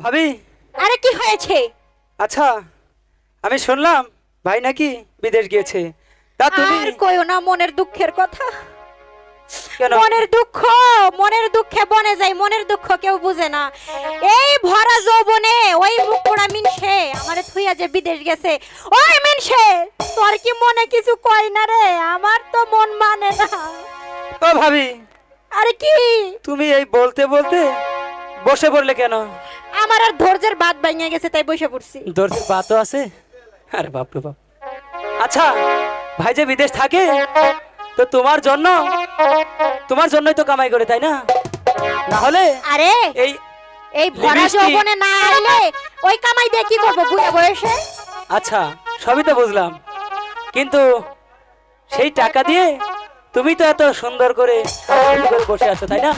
ভাবি? আরে কি হয়েছে? আচ্ছা আমি শুনলাম ভাই নাকি বিদেশ গিয়েছে। তা তুমি আর কইও না মনের দুঃখের কথা। মনের দুঃখ মনের দুঃখে বনে যায় মনের দুঃখ কেউ বুঝে না। এই ভরা যৌবনে ওই মুখপোড়া মিনসে আমারে থুইয়া যে বিদেশ গেছে ওই মিনসে তোর কি মনে কিছু কয় না রে? আমার তো মন মানে না। ও ভাবি আরে কি? তুমি এই বলতে বলতে বসে পড়লে কেন? আমার আর ধৈর্যের বাদ ভাঙিয়ে গেছে তাই বসে পড়ছি। দর্জির বাতও আছে? আরে বাপ রে বাপ। আচ্ছা ভাই যে বিদেশ থাকে তো তোমার জন্য তোমার জন্যই তো কামাই করে তাই না? না হলে আরে এই এই ভরা। যৌবনে না আইলে ওই কামাই দিয়ে কি করব বুড়ে বয়সে? আচ্ছা সবই তো বুঝলাম। কিন্তু সেই টাকা দিয়ে তুমি তো এত সুন্দর করে বসে আছো তাই না?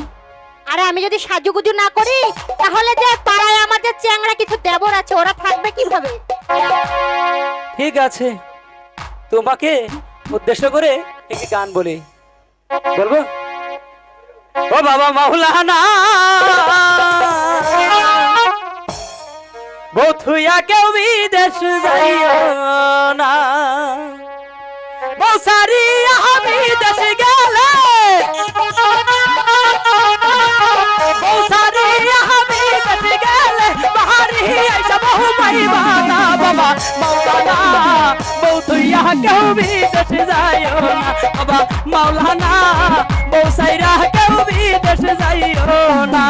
আরে আমি যদি সাজুগুজু না করি, তাহলে যে পাড়ায় আমার যে চ্যাংড়া কিছু দেবর আছে, ওরা থাকবে কীভাবে? ঠিক আছে। তোমাকে উদ্দেশ্য করে একটি গান বলি। বলব? ও বাবা, মাওলানা! বথুয়া কেউ বিদেশ যাইও না। বসারি আমি দেশ কেউ বিদেশে যাইও না। বাবা মাওলানা বসাইরা কেউ বিদেশে যাইও না।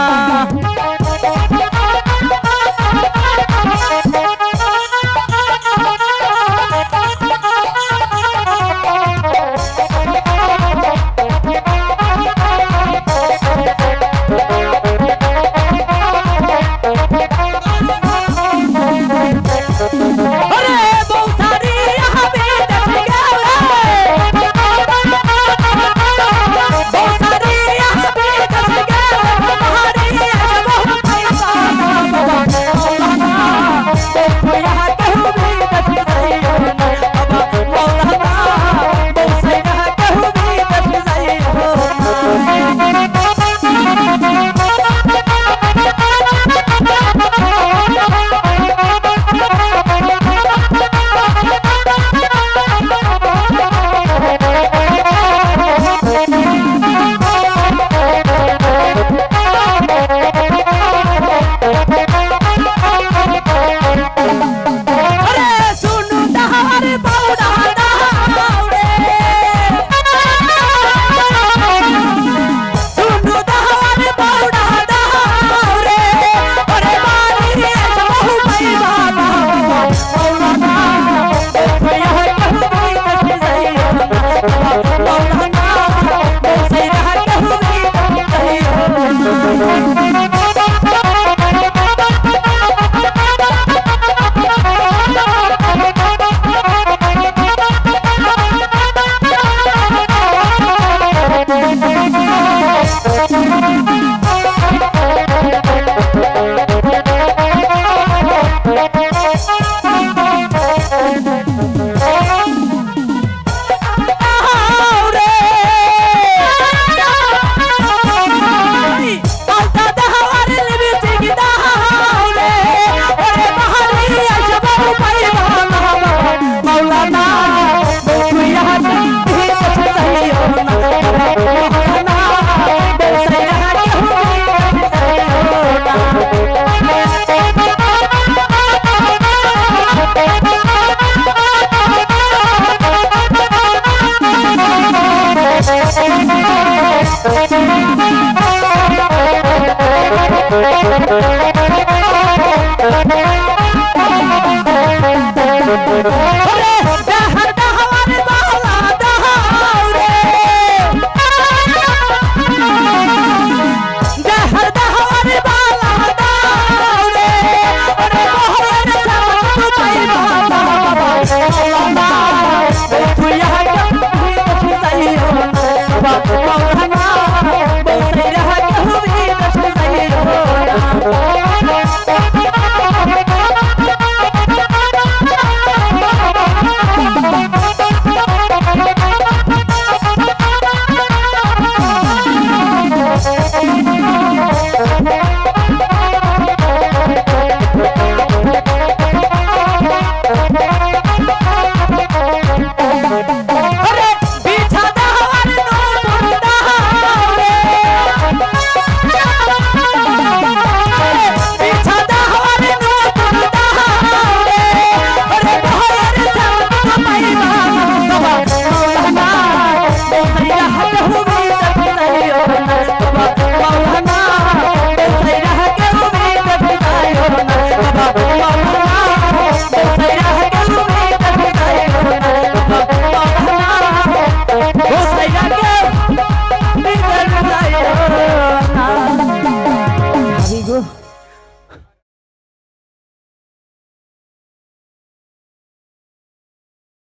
Thank you.